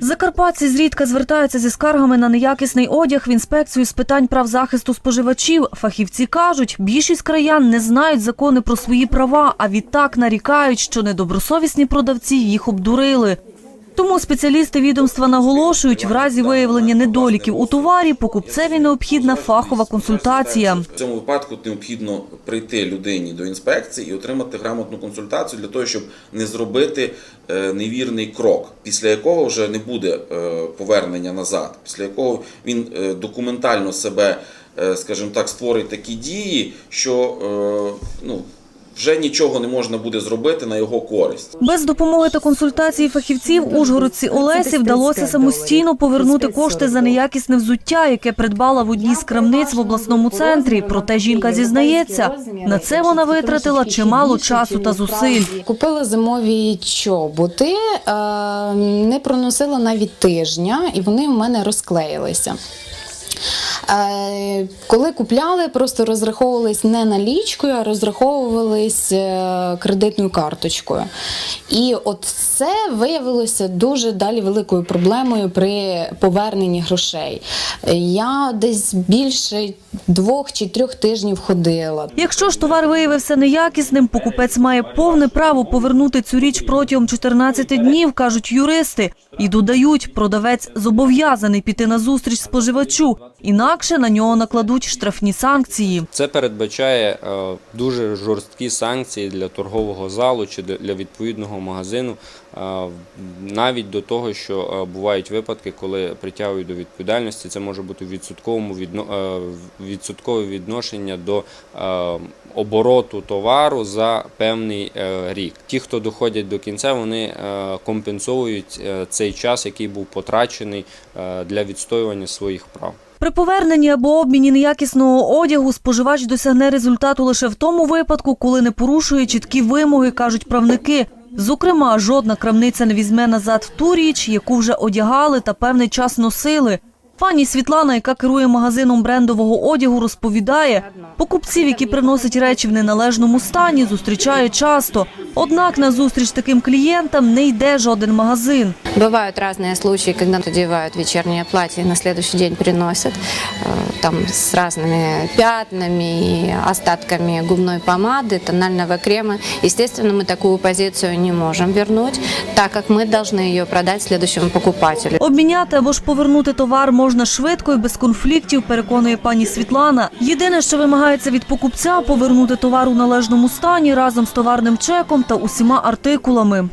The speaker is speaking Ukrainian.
Закарпатці зрідка звертаються зі скаргами на неякісний одяг в інспекцію з питань прав захисту споживачів. Фахівці кажуть, більшість краян не знають закони про свої права, а відтак нарікають, що недобросовісні продавці їх обдурили. Тому спеціалісти відомства наголошують, в разі виявлення недоліків у товарі покупцеві необхідна фахова консультація. В цьому випадку необхідно прийти людині до інспекції і отримати грамотну консультацію для того, щоб не зробити е, невірний крок, після якого вже не буде е, повернення назад, після якого він е, документально себе, скажімо так, створить такі дії, що ну, вже нічого не можна буде зробити на його користь. Без допомоги та консультації фахівців ужгородці Олесі вдалося самостійно повернути кошти за неякісне взуття, яке придбала в одній з крамниць в обласному центрі. Проте жінка зізнається, на це вона витратила чимало часу та зусиль. Купила зимові чоботи, е, не проносила навіть тижня, і вони в мене розклеїлися. Е, Коли купляли, просто розраховувались не налічкою, а розраховувались е, кредитною карточкою. І от це виявилося дуже далі великою проблемою при поверненні грошей. Я десь більше двох чи трьох тижнів ходила. Якщо ж товар виявився неякісним, покупець має повне право повернути цю річ протягом 14 днів, кажуть юристи. І додають, продавець зобов'язаний піти на зустріч споживачу, інакше на нього накладуть штрафні санкції. Це передбачає е, дуже жорсткі санкції для торгового залу чи для- відповідного магазину, навіть до того, що бувають випадки, коли притягують до відповідальності. Це може бути в відсотковому е, відсоткове відношення до е, обороту товару за певний е, рік. Ті, хто доходять до кінця, вони компенсують цей час, який був потрачений для відстоювання своїх прав. При поверненні або обміні неякісного одягу споживач досягне результату лише в тому випадку, коли не порушує чіткі вимоги, кажуть правники. Зокрема, жодна крамниця не візьме назад ту річ, яку вже одягали та певний час носили. Пані Світлана, яка керує магазином брендового одягу, розповідає, покупців, які приносять речі в неналежному стані, зустрічає часто. Однак на зустріч таким клієнтам не йде жоден магазин. Бывают разные случаи, когда надевают вечернее платье и на следующий день приносят э, там с разными пятнами и остатками губной помады, тонального крема. Естественно, мы такую позицию не можем вернуть, так как мы должны ее продать следующему покупателю. Обміняти або ж повернути товар можна швидко і без конфліктів, переконує пані Світлана. Єдине, що вимагається від покупця, повернути товар у належному стані разом з товарним чеком та усіма артикулами.